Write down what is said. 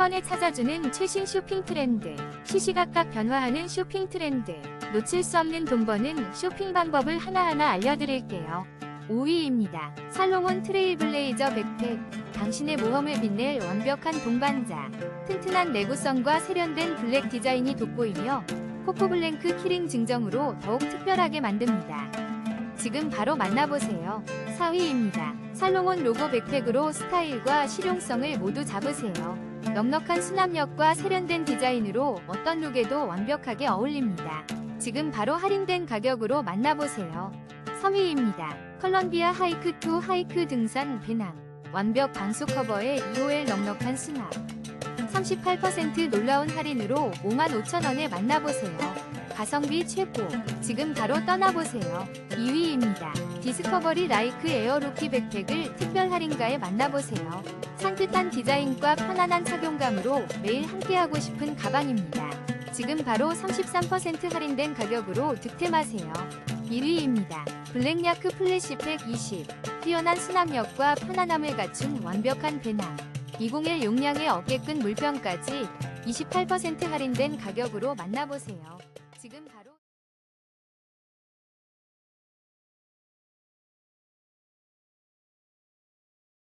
번에 찾아주는 최신 쇼핑 트렌드, 시시각각 변화하는 쇼핑 트렌드, 놓칠 수 없는 돈 버는 쇼핑 방법을 하나하나 알려드릴게요. 5위입니다. 살롱온 트레일블레이저 백팩. 당신의 모험을 빛낼 완벽한 동반자. 튼튼한 내구성과 세련된 블랙 디자인이 돋보이며 코코블랭크 키링 증정으로 더욱 특별하게 만듭니다. 지금 바로 만나보세요. 4위입니다. 살롱온 로고 백팩으로 스타일과 실용성을 모두 잡으세요. 넉넉한 수납력과 세련된 디자인으로 어떤 룩에도 완벽하게 어울립니다. 지금 바로 할인된 가격으로 만나보세요. 3위입니다. 컬럼비아 하이크2 하이크 등산 배낭. 완벽 방수 커버에 2호의 넉넉한 수납. 38% 놀라운 할인으로 55,000원에 만나보세요. 가성비 최고. 지금 바로 떠나보세요. 2위입니다. 디스커버리 라이크 에어로키 백팩을 특별 할인가에 만나보세요. 산뜻한 디자인과 편안한 착용감으로 매일 함께하고 싶은 가방입니다. 지금 바로 33% 할인된 가격으로 득템하세요. 1위입니다. 블랙야크 플래시팩 20. 뛰어난 수납력과 편안함을 갖춘 완벽한 배낭. 201 용량의 어깨끈 물병까지 28% 할인된 가격으로 만나보세요. 지금 바로